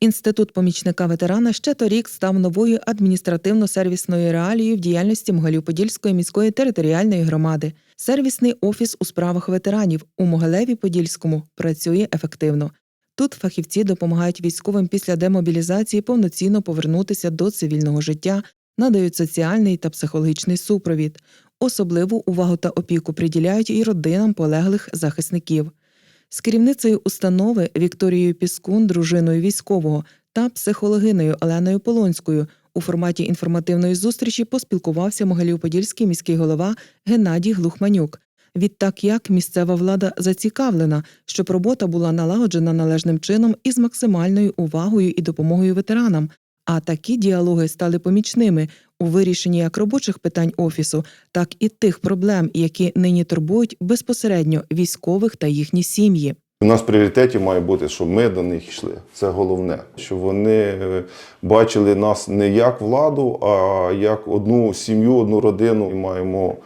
Інститут помічника ветерана ще торік став новою адміністративно-сервісною реалією в діяльності Могилів-Подільської міської територіальної громади. Сервісний офіс у справах ветеранів у Могилеві-Подільському працює ефективно. Тут фахівці допомагають військовим після демобілізації повноцінно повернутися до цивільного життя, надають соціальний та психологічний супровід. Особливу увагу та опіку приділяють і родинам полеглих захисників. З керівницею установи Вікторією Піскун, дружиною військового та психологиною Оленою Полонською у форматі інформативної зустрічі поспілкувався Могилів-Подільський міський голова Геннадій Глухманюк. Відтак, як місцева влада зацікавлена, щоб робота була налагоджена належним чином і з максимальною увагою і допомогою ветеранам. А такі діалоги стали помічними у вирішенні як робочих питань офісу, так і тих проблем, які нині турбують безпосередньо військових та їхні сім'ї. У нас в пріоритеті має бути, щоб ми до них йшли. Це головне, щоб вони е, бачили нас не як владу, а як одну сім'ю, одну родину. І маємо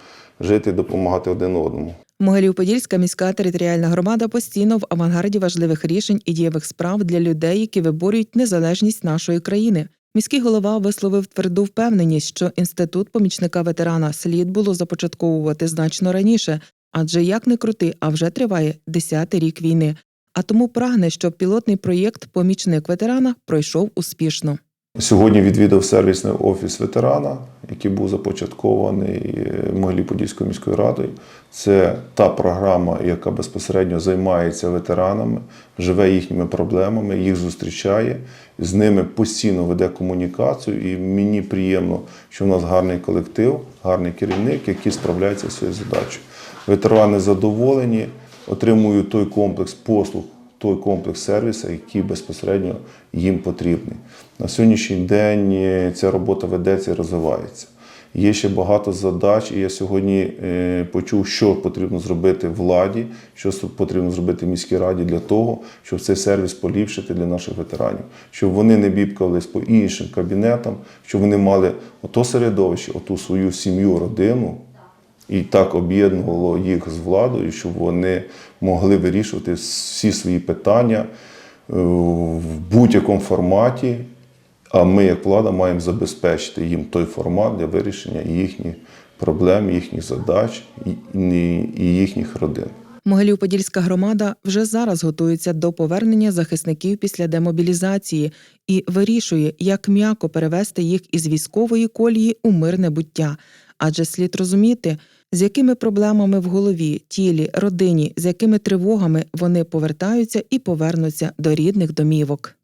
жити і допомагати один одному. Могилів-Подільська міська територіальна громада постійно в авангарді важливих рішень і дієвих справ для людей, які виборюють незалежність нашої країни. Міський голова висловив тверду впевненість, що інститут помічника ветерана слід було започатковувати значно раніше, адже як не крути, а вже триває десятий рік війни. А тому прагне, щоб пілотний проєкт Помічник ветерана пройшов успішно. Сьогодні відвідав сервісний офіс ветерана, який був започаткований е, Могилів-Подільською міською радою. Це та програма, яка безпосередньо займається ветеранами, живе їхніми проблемами, їх зустрічає, з ними постійно веде комунікацію. І мені приємно, що в нас гарний колектив, гарний керівник, який справляється зі своєю задачею. Ветерани задоволені, отримують той комплекс послуг той комплекс сервісу, який безпосередньо їм потрібний. На сьогоднішній день е, ця робота ведеться і розвивається. Є ще багато задач, і я сьогодні е, почув, що потрібно зробити владі, що потрібно зробити міській раді для того, щоб цей сервіс поліпшити для наших ветеранів, щоб вони не бібкались по іншим кабінетам, щоб вони мали ото середовище, оту свою сім'ю, родину, і так об'єднувало їх з владою, щоб вони могли вирішувати всі свої питання е, в будь-якому форматі. А ми, як влада, маємо забезпечити їм той формат для вирішення їхніх проблем, їхніх задач і їхніх родин. Могилів-Подільська громада вже зараз готується до повернення захисників після демобілізації і вирішує, як м'яко перевести їх із військової колії у мирне буття. Адже слід розуміти, з якими проблемами в голові, тілі, родині, з якими тривогами вони повертаються і повернуться до рідних домівок.